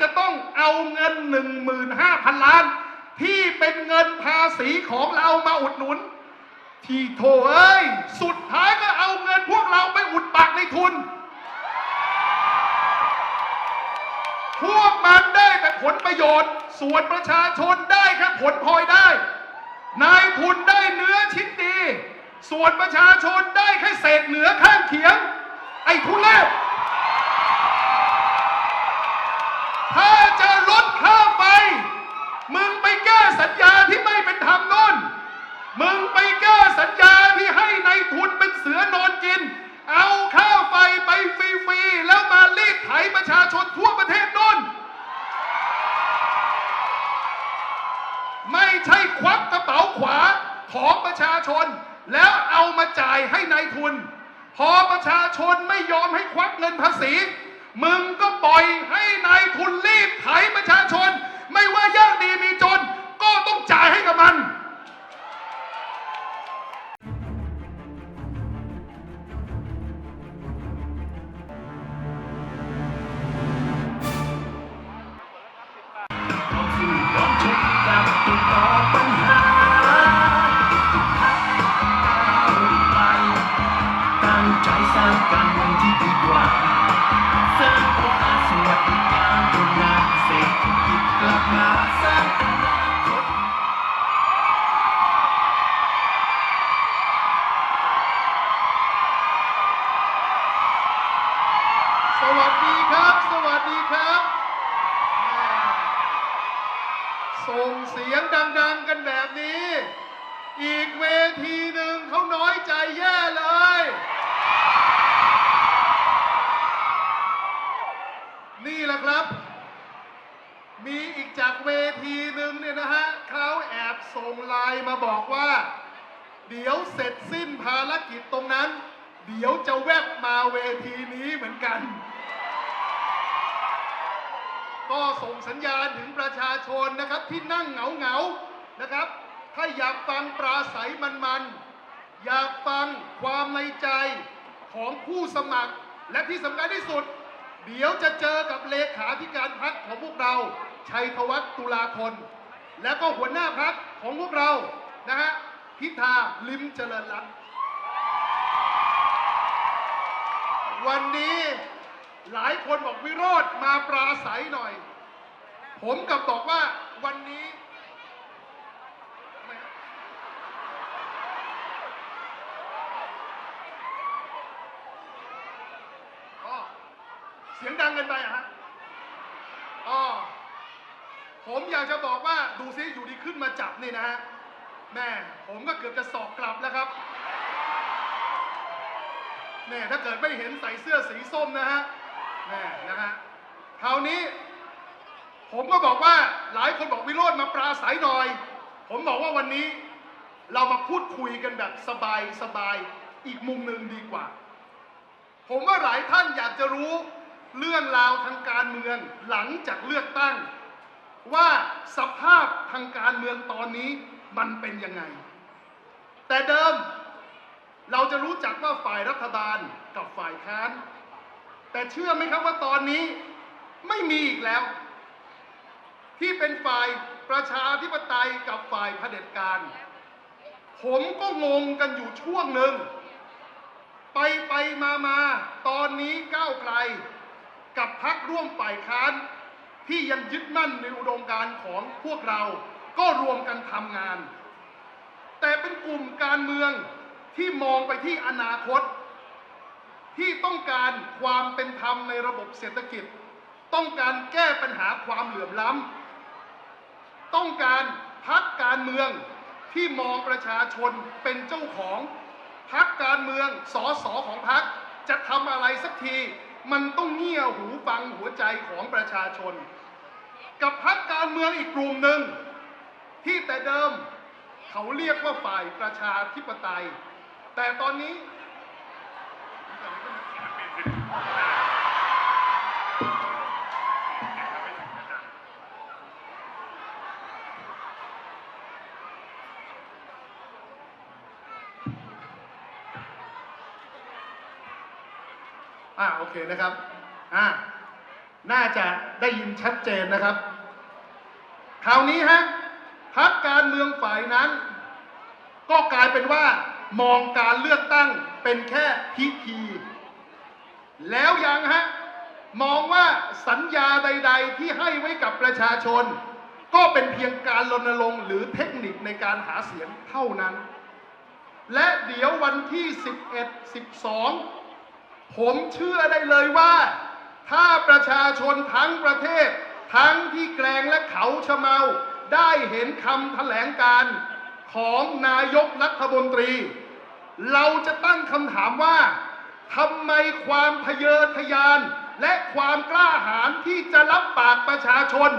จะต้องเอาเงิน 15,000 ล้าน ที่เป็นเงินภาษีของเรามาอุดหนุน ที่โถเอ้ย สุดท้ายก็เอาเงินพวกเราไปอุดปากในทุน พวกมันได้แต่ผลประโยชน์ ส่วนประชาชนได้แค่ผลพลอยได้ นายทุนได้เนื้อชิ้นดี ส่วนประชาชนได้แค่เศษเหนือข้างเคียง ไอ้ทุเร ดีครับ สวัสดีครับส่งเสียงดัง ๆ กันแบบนี้ อีกเวทีหนึ่งเขาน้อยใจแย่เลย นี่แหละครับ มีอีกจากเวทีหนึ่งเนี่ยนะฮะเขาแอบส่งไลน์มาบอกว่า เดี๋ยวเสร็จสิ้นภารกิจตรงนั้น เดี๋ยวจะแวบมาเวทีนี้เหมือนกัน ก็ส่งสัญญาณถึงประชาชนนะครับที่นั่งเหงาเหงานะครับ ถ้าอยากฟังปราศัยมันๆอยากฟังความในใจของผู้สมัคร และที่สำคัญที่สุด เดี๋ยวจะเจอกับเลขาธิการพักของพวกเรา ชัยธวัฒน์ตุลาธนและก็หัวหน้าพักของพวกเรานะฮะพิธาลิมเจริญรัตน์วันนี้ หลายคนบอกวิโรธมาปราศัยหน่อย ผมกับบอกว่าวันนี้เสียงดังเกินไปอะฮะอ๋อผมอยากจะบอกว่าดูซิอยู่ดีขึ้นมาจับนี่นะฮะ แม่ผมก็เกือบจะสอกกลับแล้วครับแน่ถ้าเกิดไม่เห็นใส่เสื้อสีส้มนะฮะ แน่นะฮะคราวนี้ ผมก็บอกว่าหลายคนบอกวิโรธมาปราศัยหน่อย ผมบอกว่าวันนี้เรามาพูดคุยกันแบบสบายสบายอีกมุมหนึ่งดีกว่า ผมว่าหลายท่านอยากจะรู้เรื่องราวทางการเมืองหลังจากเลือกตั้ง ว่าสภาพทางการเมืองตอนนี้มันเป็นยังไง แต่เดิมเราจะรู้จักว่าฝ่ายรัฐบาลกับฝ่ายค้าน แต่เชื่อไหมครับว่าตอนนี้ไม่มีอีกแล้ว ที่เป็นฝ่ายประชาธิปไตยกับฝ่ายเผด็จการ ผมก็งงกันอยู่ช่วงหนึ่ง ไปไปมามาตอนนี้ก้าวไกล กับพักร่วมฝ่ายค้าน ที่ยังยึดมั่นในอุดมการณ์ของพวกเรา ก็รวมกันทำงาน แต่เป็นกลุ่มการเมืองที่มองไปที่อนาคต ที่ต้องการความเป็นธรรมในระบบเศรษฐกิจ ต้องการแก้ปัญหาความเหลื่อมล้ำต้องการพักการเมืองที่มองประชาชนเป็นเจ้าของพักการเมืองสอสอของพักจะทำอะไรสักที มันต้องเงี่ยหูฟังหัวใจของประชาชน กับพักการเมืองอีกกลุ่มหนึ่ง ที่แต่เดิมเขาเรียกว่าฝ่ายประชาธิปไตย แต่ตอนนี้ อ่าโอเคนะครับอ่าน่าจะได้ยินชัดเจนนะครับ คราวนี้ฮะพักการเมืองฝ่ายนั้น ก็กลายเป็นว่ามองการเลือกตั้ง เป็นแค่พิธี แล้วยังฮะ มองว่าสัญญาใด ๆ ที่ให้ไว้กับประชาชน ก็เป็นเพียงการรณรงค์หรือเทคนิคในการหาเสียงเท่านั้น และเดี๋ยววันที่ 11 12 ผมเชื่อได้เลยว่า ถ้าประชาชนทั้งประเทศ ทั้งที่แกลงและเขาชะเมาได้เห็นคำแถลงการของนายกรัฐมนตรี เราจะตั้งคำถามว่าทำไมความทะเยอทะยาน และความกล้าหาญที่จะรับปากประชาชน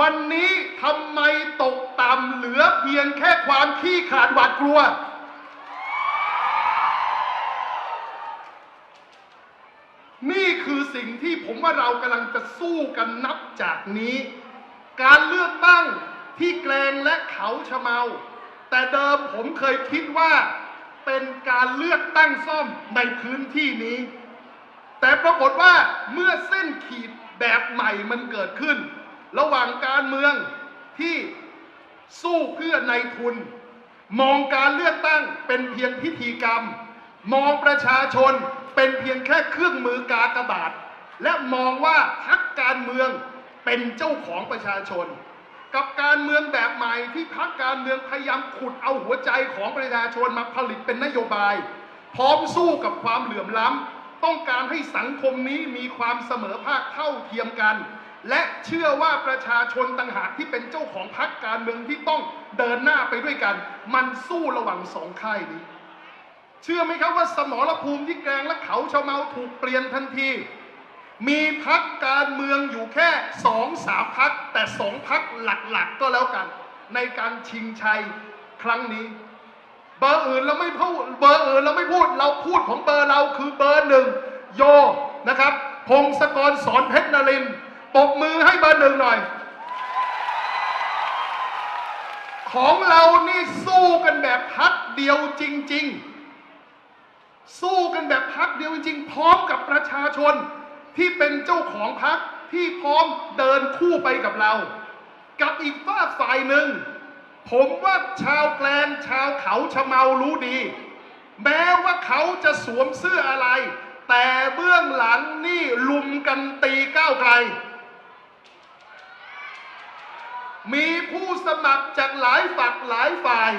วันนี้ทำไมตกต่ำเหลือเพียงแค่ความขี้ขลาดหวาดกลัว นี่คือสิ่งที่ผมว่าเรากำลังจะสู้กันนับจากนี้ การเลือกตั้งที่แกลงและเขาชะเมา แต่เดิมผมเคยคิดว่า เป็นการเลือกตั้งซ่อมในพื้นที่นี้ แต่ปรากฏว่าเมื่อเส้นขีดแบบใหม่มันเกิดขึ้น ระหว่างการเมืองที่สู้เพื่อในทุน มองการเลือกตั้งเป็นเพียงพิธีกรรม มองประชาชนเป็นเพียงแค่เครื่องมือกากบาท และมองว่าพักการเมืองเป็นเจ้าของประชาชน กับการเมืองแบบใหม่ที่พักการเมืองพยายามขุดเอาหัวใจของประชาชนมาผลิตเป็นนโยบาย พร้อมสู้กับความเหลื่อมล้ำ ต้องการให้สังคมนี้มีความเสมอภาคเท่าเทียมกัน และเชื่อว่าประชาชนต่างหากที่เป็นเจ้าของพักการเมืองที่ต้องเดินหน้าไปด้วยกัน มันสู้ระหว่างสองค่ายนี้ เชื่อไหมครับว่าสมรภูมิที่แกลงและเขาชาวเมาถูกเปลี่ยนทันที มีพักการเมืองอยู่แค่สองสามพัก แต่สองพักหลักๆก็แล้วกัน ในการชิงชัยครั้งนี้ เบอร์อื่นเราไม่พูดเบอร์อื่นเราไม่พูดเราพูดของเบอร์เราคือเบอร์หนึ่งโยนะครับ พงศกรสอนเพชรนรินปรบมือให้เบอร์หนึ่งหน่อย ของเรานี่สู้กันแบบพักเดียวจริง ๆ สู้กันแบบพักเดียวจริงๆพร้อมกับประชาชน ที่เป็นเจ้าของพักที่พร้อมเดินคู่ไปกับเรา กับอีกฝากฝ่ายหนึ่ง ผมว่าชาวแกลงชาวเขาชะเมารู้ดี แม้ว่าเขาจะสวมเสื้ออะไร แต่เบื้องหลังนี่ลุมกันตีก้าวไกล มีผู้สมัครจากหลายฝักหลายฝ่าย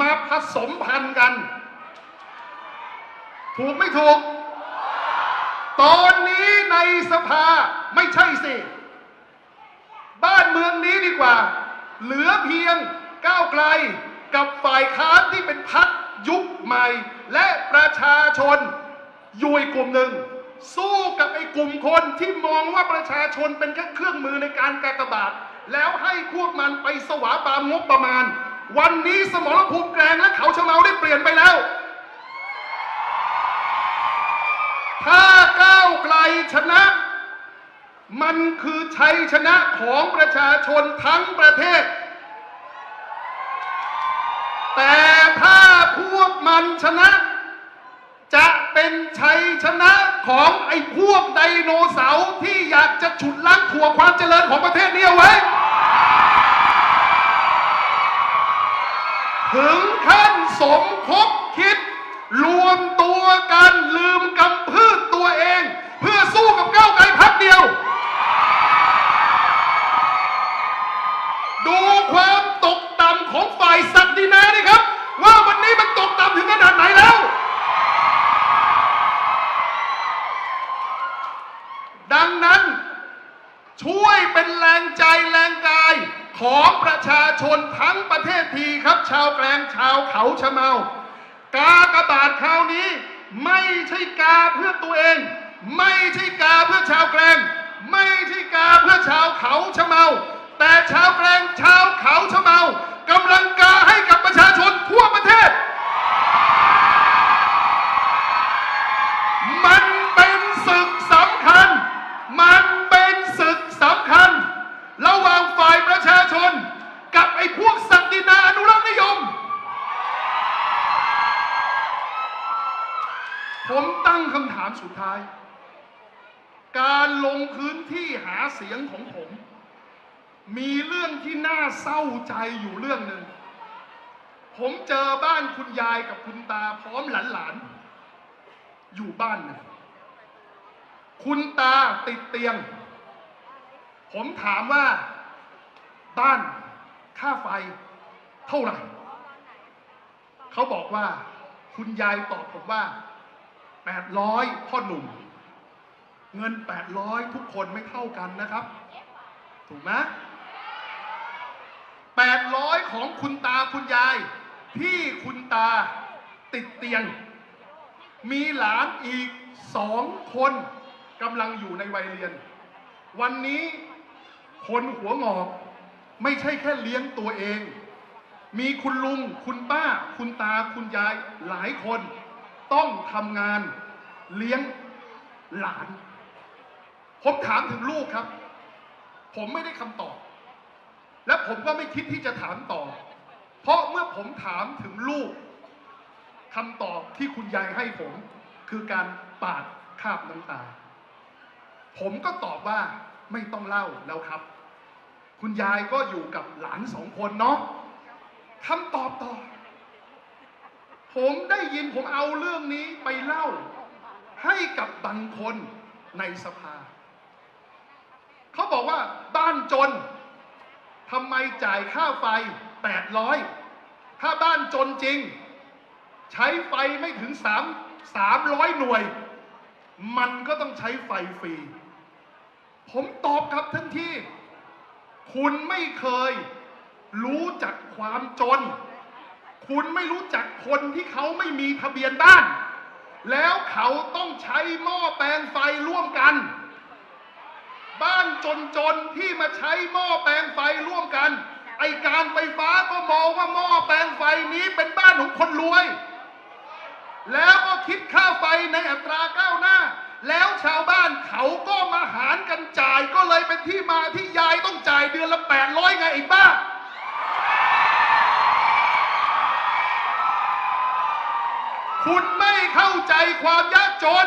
มาผสมพันธ์กัน ถูกไม่ถูก ตอนนี้ในสภาไม่ใช่สิ บ้านเมืองนี้ดีกว่า เหลือเพียงก้าวไกลกับฝ่ายค้านที่เป็นพักยุคใหม่ และประชาชนอยู่อีกกลุ่มหนึ่ง สู้กับไอ้กลุ่มคนที่มองว่าประชาชนเป็นแค่เครื่องมือในการกากบาท แล้วให้พวกมันไปสวาปามงบประมาณ วันนี้สมรภูมิแกลงและเขาชะเมาได้เปลี่ยนไปแล้วถ้า ไกลชนะ มันคือชัยชนะของประชาชนทั้งประเทศ แต่ถ้าพวกมันชนะ จะเป็นชัยชนะของไอ้พวกไดโนเสาร์ที่อยากจะฉุดล้างถั่วความเจริญของประเทศนี้เอาไว้ ถึงขั้นสมคบคิดรวมตัวกันลืมกำพืชตัวเอง เพื่อสู้กับก้าวไกลพักเดียว ดูความตกต่ำของฝ่ายศักดินานี่ครับ ว่าวันนี้มันตกต่ำถึงขนาดไหนแล้ว ดังนั้นช่วยเป็นแรงใจแรงกายของประชาชนทั้งประเทศทีครับ ชาวแกลงชาวเขาชะเมากากระบาทคราวนี้ ไม่ใช่กาเพื่อตัวเอง ไม่ใช่กาเพื่อชาวแกลงไม่ใช่กาเพื่อชาวเขาชะเมา แต่ชาวแกลงชาวเขาชะเมากำลังกาให้กับประชา ใจอยู่เรื่องหนึ่ง ผมเจอบ้านคุณยายกับคุณตาพร้อมหลานๆ อยู่บ้านหนึ่งคุณตาติดเตียง ผมถามว่า บ้านค่าไฟเท่าไหร่ เขาบอกว่า คุณยายตอบผมว่า800พ่อหนุ่ม เงิน800ทุกคนไม่เท่ากันนะครับ ถูกไหม 800 ของคุณตาคุณยาย ที่คุณตาติดเตียง มีหลานอีกสองคนกำลังอยู่ในวัยเรียน วันนี้คนหัวงอก ไม่ใช่แค่เลี้ยงตัวเอง มีคุณลุง คุณป้า คุณตาคุณยายหลายคน ต้องทำงานเลี้ยงหลาน ผมถามถึงลูกครับ ผมไม่ได้คำตอบ และผมก็ไม่คิดที่จะถามต่อ เพราะเมื่อผมถามถึงลูกคำตอบที่คุณยายให้ผม คือการปาดคาบน้ำตา ผมก็ตอบว่าไม่ต้องเล่าแล้วครับ คุณยายก็อยู่กับหลานสองคนเนาะคำตอบต่อ ผมได้ยินผมเอาเรื่องนี้ไปเล่า ให้กับบางคนในสภา เขาบอกว่าบ้านจน ทำไมจ่ายค่าไฟ 800 ถ้าบ้านจนจริง ใช้ไฟไม่ถึง 3 300 หน่วย มันก็ต้องใช้ไฟฟรี ผมตอบกลับทันทีคุณไม่เคยรู้จักความจน คุณไม่รู้จักคนที่เขาไม่มีทะเบียนบ้าน แล้วเขาต้องใช้หม้อแปลงไฟร่วมกัน บ้านจนๆที่มาใช้หม้อแปลงไฟร่วมกัน ไอการไฟฟ้าก็มองว่าหม้อแปลงไฟนี้เป็นบ้านของคนรวย แล้วก็คิดค่าไฟในอัตราก้าวหน้า แล้วชาวบ้านเขาก็มาหารกันจ่ายก็เลยเป็นที่มาที่ยายต้องจ่ายเดือนละ 800 ไงไอ้บ้าคุณไม่เข้าใจความยากจน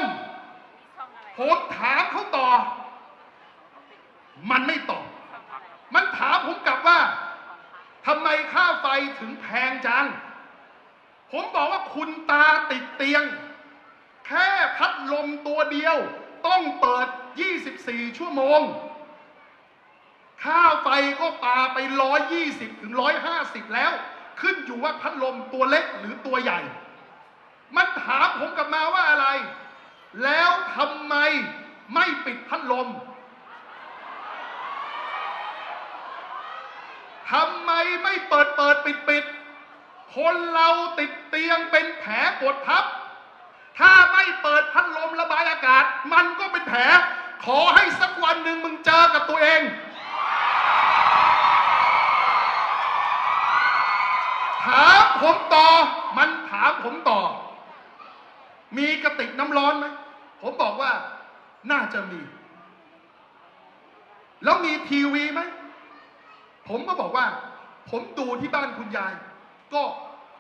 ผมถามเขาต่อ มันไม่ตอบ มันถามผมกลับว่าทำไมค่าไฟถึงแพงจัง ผมบอกว่าคุณตาติดเตียง แค่พัดลมตัวเดียว ต้องเปิด 24 ชั่วโมง ค่าไฟก็ปาไป 120 ถึง 150 แล้ว ขึ้นอยู่ว่าพัดลมตัวเล็กหรือตัวใหญ่ มันถามผมกลับมาว่าอะไร แล้วทำไมไม่ปิดพัดลม ทำไมไม่เปิดเปิดปิดปิดคนเราติดเตียงเป็นแผลกดทับ ถ้าไม่เปิดพัดลมระบายอากาศ มันก็เป็นแผล ขอให้สักวันหนึ่งมึงเจอกับตัวเอง ถามผมต่อ มันถามผมต่อ มีกระติกน้ำร้อนไหม ผมบอกว่าน่าจะมี แล้วมีทีวีไหม ผมก็บอกว่า ผมดูที่บ้านคุณยาย ก็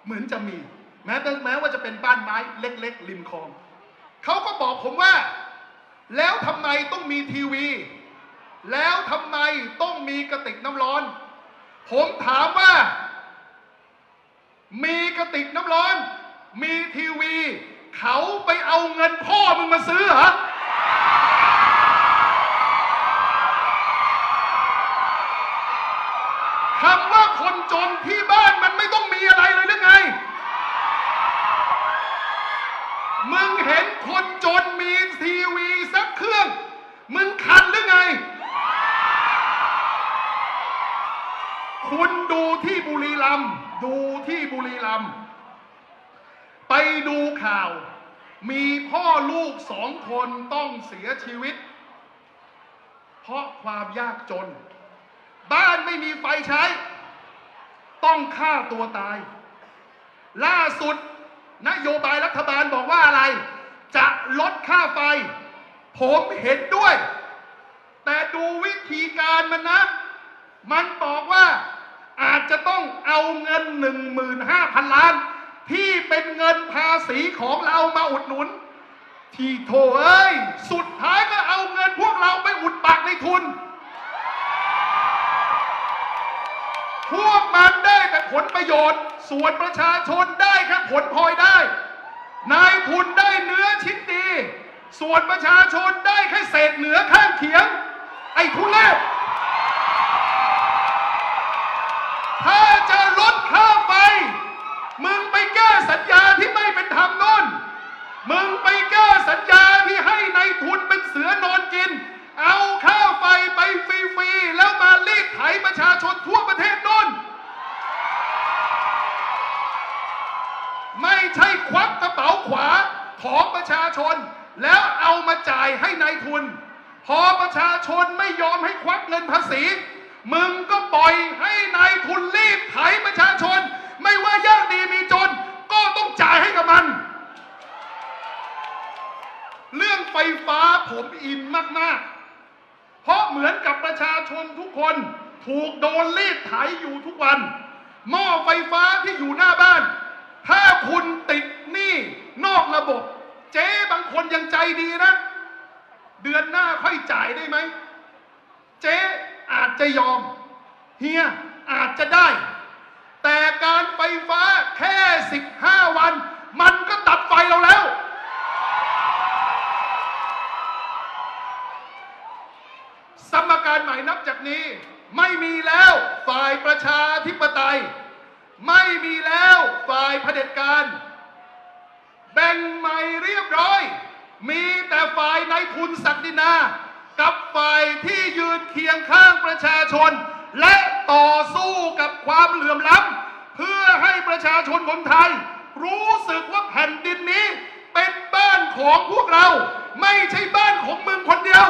เหมือนจะมี แม้แต่แม้ว่าจะเป็นบ้านไม้เล็ก ๆ ริมคลองเขาก็บอกผมว่า แล้วทำไมต้องมีทีวี แล้วทำไมต้องมีกระติกน้ำร้อน ผมถามว่า มีกระติกน้ำร้อน มีทีวี เขาไปเอาเงินพ่อมึงมาซื้อเหรอ คำว่าคนจนที่บ้านมันไม่ต้องมีอะไรเลยหรือไง มึงเห็นคนจนมีทีวีสักเครื่อง มึงคันหรือไง คุณดูที่บุรีรัมย์ดูที่บุรีรัมย์ไปดูข่าว มีพ่อลูกสองคนต้องเสียชีวิต เพราะความยากจน บ้านไม่มีไฟใช้ ต้องฆ่าตัวตาย ล่าสุดนโยบายรัฐบาลบอกว่าอะไร จะลดค่าไฟ ผมเห็นด้วย แต่ดูวิธีการมันนะ มันบอกว่าอาจจะต้องเอาเงิน 15,000 ล้าน ที่เป็นเงินภาษีของเรามาอุดหนุน ที่โถเอ้ย สุดท้ายก็เอาเงินพวกเราไปอุดปากในทุน พวกมันได้แต่ผลประโยชน์ ส่วนประชาชนได้แค่ผลพลอยได้ นายทุนได้เนื้อชิ้นดี ส่วนประชาชนได้แค่เศษเหนือข้างเขียง ไอ้ทุเรศถ้าจะลดค่าไฟมึงไปแก้สัญญาที่ไม่เป็นธรรมโน่นมึงไปแก้สัญญาที่ให้ในายทุนเป็นเสือนอนกิน เอาค่าไฟไปฟรีๆ แล้วมาลีดไถประชาชนทั่วประเทศน่นไม่ใช่ควักกระเป๋าขวาของประชาชน แล้วเอามาจ่ายให้ในายทุน พอประชาชนไม่ยอมให้ควักเงินภาษี มึงก็ปล่อยให้นายทุนรีดไถประชาชน ไม่ว่ายากดีมีจน ก็ต้องจ่ายให้กับมัน เรื่องไฟฟ้าผมอินมาก ๆ เพราะเหมือนกับประชาชนทุกคนถูกโดนรีดไถอยู่ทุกวัน หม้อไฟฟ้าที่อยู่หน้าบ้าน ถ้าคุณติดหนี้นอกระบบ เจ๊บางคนยังใจดีนะ เดือนหน้าค่อยจ่ายได้ไหม เจ๊อาจจะยอม เฮียอาจจะได้ แต่การไฟฟ้าแค่ 15 วัน มันก็ตัดไฟเราแล้ว สมการใหม่นับจากนี้ ไม่มีแล้วฝ่ายประชาธิปไตย ไม่มีแล้วฝ่ายเผด็จการ แบ่งใหม่เรียบร้อย มีแต่ฝ่ายนายทุนศักดินา กับฝ่ายที่ยืนเคียงข้างประชาชน และต่อสู้กับความเหลื่อมล้ำเพื่อให้ประชาชนคนไทย รู้สึกว่าแผ่นดินนี้ เป็นบ้านของพวกเรา ไม่ใช่บ้านของมึงคนเดียว